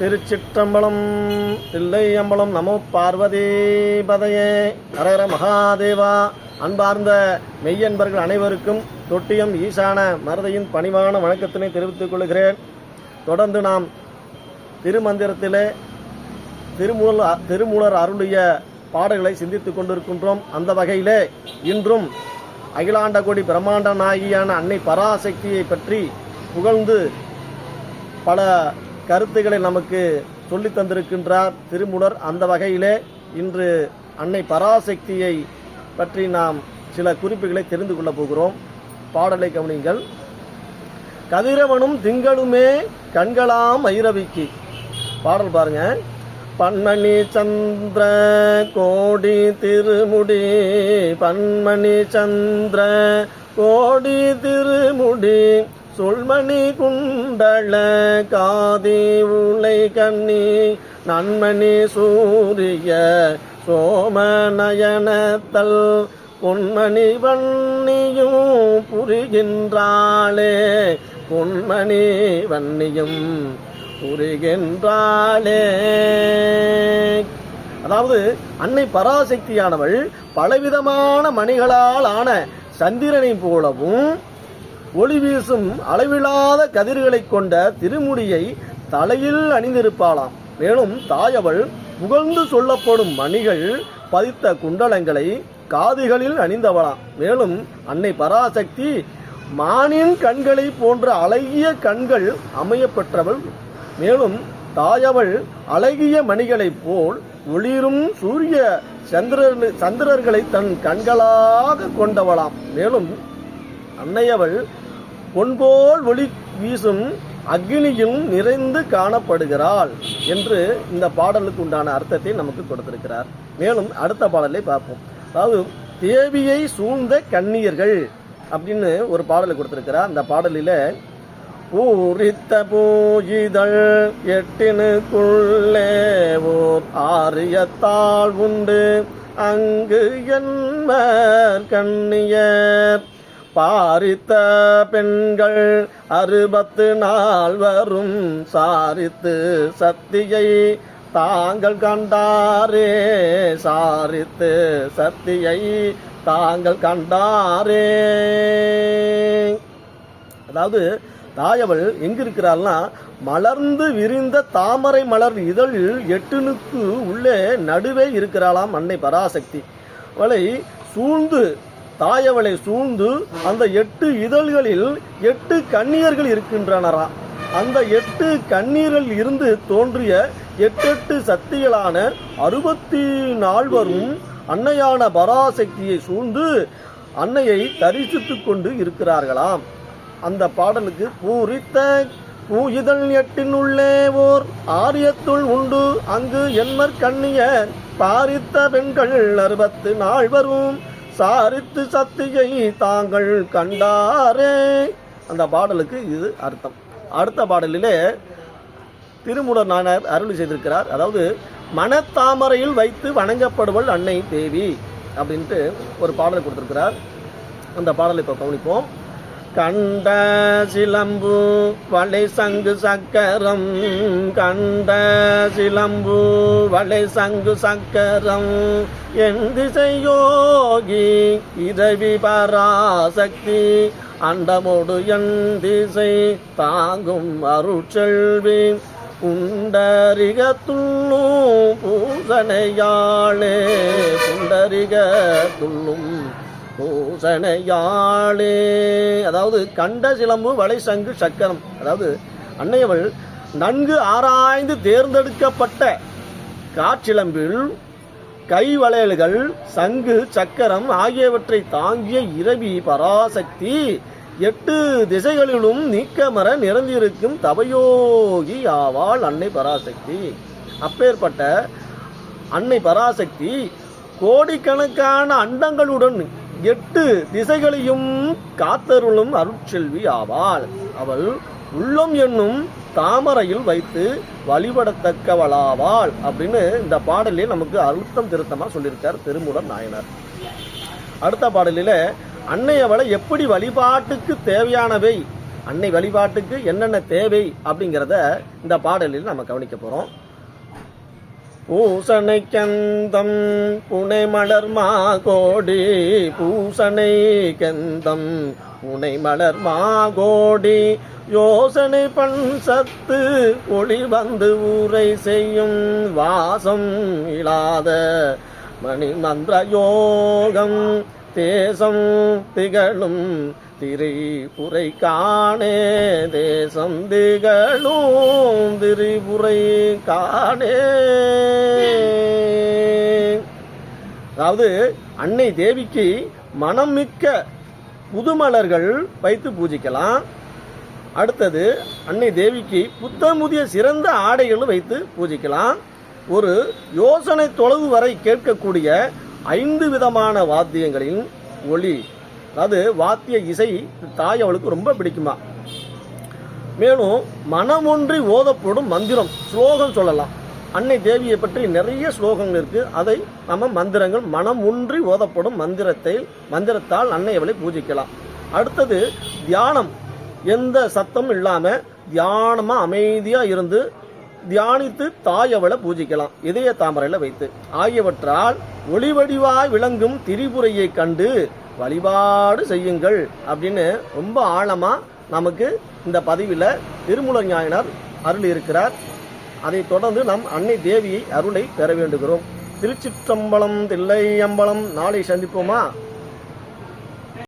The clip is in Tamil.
திருச்சிற்றம்பலம் தில்லையம்பலம் நமோ பார்வதி பதையே ஹரஹர மகாதேவா. அன்பார்ந்த மெய்யன்பர்கள் அனைவருக்கும் தொட்டியம் ஈசான மருதையின் பணிவான வணக்கத்தினை தெரிவித்துக் கொள்கிறேன். தொடர்ந்து நாம் திருமந்திரத்திலே திருமூல திருமூலர் அருளிய பாடல்களை சிந்தித்துக் கொண்டிருக்கின்றோம். அந்த வகையிலே இன்றும் அகிலாண்ட கோடி பிரம்மாண்ட நாயகியான அன்னை பராசக்தியை பற்றி புகழ்ந்து பல கருத்துக்களை நமக்கு சொல்லி தந்திருக்கின்றார் திருமுலர். அந்த வகையிலே இன்று அன்னை பராசக்தியை பற்றி நாம் சில குறிப்புகளை தெரிந்து கொள்ளப் போகிறோம். பாடலை கவனிங்கள் கதிரவனும் திங்களுமே கண்களாம் ஐரவிக்கு. பாடல் பாருங்க. பன்மணி சந்திர கோடி திருமுடி. பன்மணி சந்திர கோடி திருமுடி. சொல்மணி குண்டல காதி உலை கண்ணி நன்மணி சூரிய சோமநயனத்தல் பொன்மணி வன்னியும் புரிகின்றாளே பொன்மணி வன்னியும் புரிகின்றாளே. அதாவது அன்னை பராசக்தியானவள் பலவிதமான மணிகளால் ஆன சந்திரனை போலவும் ஒளி வீசும் அளவில்லாத கதிர்களைக் கொண்ட திருமுடியை தலையில் அணிந்திருப்பாளாம். மேலும் தாயவள் புகழ்ந்து சொல்லப்படும் மணிகள் பதித்த குண்டலங்களை காதுகளில் அணிந்தவளாம். மேலும் அன்னை பராசக்தி மானின் கண்களை போன்ற அழகிய கண்கள் அமைய பெற்றவள் மேலும் தாயவள் அழகிய மணிகளைப் போல் ஒளிரும் சூரிய சந்திரர் சந்திரர்களை தன் கண்களாக கொண்டவளாம். மேலும் அன்னையவள் பொன்போல் ஒளி வீசும் அக்னியும் நிறைந்து காணப்படுகிறாள் என்று இந்த பாடலுக்கு உண்டான அர்த்தத்தை நமக்கு கொடுத்திருக்கிறார். மேலும் அடுத்த பாடலை பார்ப்போம். அதாவது தேவியை சூழ்ந்த கன்னியர்கள் அப்படின்னு ஒரு பாடலை கொடுத்திருக்கிறார். அந்த பாடலில் பூரித்த பூஜிதழ் எட்டினுக்குள்ளே ஓர் ஆரியத்தாள் உண்டு அங்கு என்மர் கண்ணியர் பாரித்த பெண்கள் அறுபத்து நாள் வரும் சாரித்து சத்தியை தாங்கள் கண்டாரே சாரித்து சத்தியை தாங்கள் கண்டாரே. அதாவது தாயவள் எங்கிருக்கிறாள்னா மலர்ந்து விரிந்த தாமரை மலர் இதழில் எட்டுனுக்கு உள்ளே நடுவே இருக்கிறாளாம் அன்னை பராசக்தி. அவளை சூழ்ந்து தாயவளை சூழ்ந்து அந்த எட்டு இதழ்களில் எட்டு கன்னியர்கள் இருக்கின்றனரா. அந்த எட்டு கண்ணீரில் இருந்து தோன்றிய எட்டெட்டு சக்திகளான அறுபத்தி நால்வரும் அன்னையான பராசக்தியை சூழ்ந்து அன்னையை தரிசித்துக் கொண்டு இருக்கிறார்களாம். அந்த பாடலுக்கு பூரித்த பூயிதழ் எட்டினுள்ளே ஓர் ஆரியத்துள் உண்டு. அங்கு என்மற் கண்ணிய பாரித்த பெண்கள் அறுபத்து நால்வரும் சாரித்து சத்தியை தாங்கள் கண்டாரே. அந்த பாடலுக்கு இது அர்த்தம். அடுத்த பாடலிலே திருமுடர் நாயனார் அருள் செய்திருக்கிறார். அதாவது மனத்தாமரையில் வைத்து வணங்கப்படுவள் அன்னை தேவி அப்படின்ட்டு ஒரு பாடலை கொடுத்துருக்கிறார். அந்த பாடலை இப்போ கவனிப்போம். கண்ட சிலம்பு வளை சங்கு சக்கரம். கண்ட சிலம்பு வளை சங்கு சக்கரம். என் திசையோகி இரவி பராசக்தி. அண்டமோடு என் திசை தாங்கும் அருட்செல்வி புண்டரிக துள்ளும் பூசணையாளே புண்டரிக துள்ளும் பூசணையாளே. அதாவது கண்ட சிலம்பு வலை சங்கு சக்கரம். அதாவது அன்னையவள் நன்கு ஆராய்ந்து தேர்ந்தெடுக்கப்பட்ட காற்றிலம்பில் கைவளையல்கள் சங்கு சக்கரம் ஆகியவற்றை தாங்கிய இரவி பராசக்தி எட்டு திசைகளிலும் நீக்கமர நிறந்திருக்கும் தவயோகி ஆவாள் அன்னை பராசக்தி. அப்பேற்பட்ட அன்னை பராசக்தி கோடிக்கணக்கான அண்டங்களுடன் எட்டு திசைகளையும் காத்தருளும் அருட்செல்வி ஆவாள். அவள் உள்ளம் என்னும் தாமரையில் வைத்து வழிபடத்தக்கவளாவாள் அப்படின்னு இந்த பாடலில் நமக்கு அழுத்தம் திருத்தமாக சொல்லியிருக்கார் திருமுடன் நாயனார். அடுத்த பாடலில் அன்னையவளை எப்படி வழிபாட்டுக்கு தேவையானவை? அன்னை வழிபாட்டுக்கு என்னென்ன தேவை? அப்படிங்கிறத இந்த பாடலில் நம்ம கவனிக்க போகிறோம் பூசணை கந்தம் புனை மலர் மாகோடி பூசணை கந்தம் புனை மலர் மாகோடி யோசனை பண் சத்து ஒளி வந்து ஊரை செய்யும் வாசம் இல்லாத மணி மந்திர யோகம் தேசம் திகழும் திரிபுரை காணே. தேசம் திகழும் திரிபுரை காணே. அதாவது அன்னை தேவிக்கு மனம் மிக்க புதுமலர்கள் வைத்து பூஜிக்கலாம். அடுத்தது அன்னை தேவிக்கு புத்தமுதிய சிறந்த ஆடைகளும் வைத்து பூஜிக்கலாம். ஒரு யோசனை தொலைவு வரை கேட்கக்கூடிய ஐந்து விதமான வாத்தியங்களின் ஒளி. அதாவது வாத்திய இசை தாய் அவளுக்கு ரொம்ப பிடிக்குமா. மேலும் மனமொன்றி ஓதப்படும் மந்திரம் ஸ்லோகம் சொல்லலாம். அன்னை தேவியை பற்றி நிறைய ஸ்லோகங்கள் இருக்கு. அதை நம்ம மந்திரங்கள் மனம் ஒன்றி ஓதப்படும் மந்திரத்தை மந்திரத்தால் அன்னை அவளை பூஜிக்கலாம். அடுத்தது தியானம். எந்த சத்தமும் இல்லாம தியானமா அமைதியா இருந்து தியானித்து தாயவளை பூஜிக்கலாம். இதய தாமரையில் வைத்து. ஆகியவற்றால் ஒளிவடிவாய் விளங்கும் திரிபுரையை கண்டு வழிபாடு செய்யுங்கள் அப்படின்னு ரொம்ப ஆழமா நமக்கு இந்த பதிவில் திருமூல ஞாயினர் அருள் இருக்கிறார் அதைத் தொடர்ந்து நாம் அன்னை தேவியை அருளை பெற வேண்டுகிறோம். திருச்சிற்றம்பலம் தில்லை அம்பலம் நாளை சந்திப்போமா?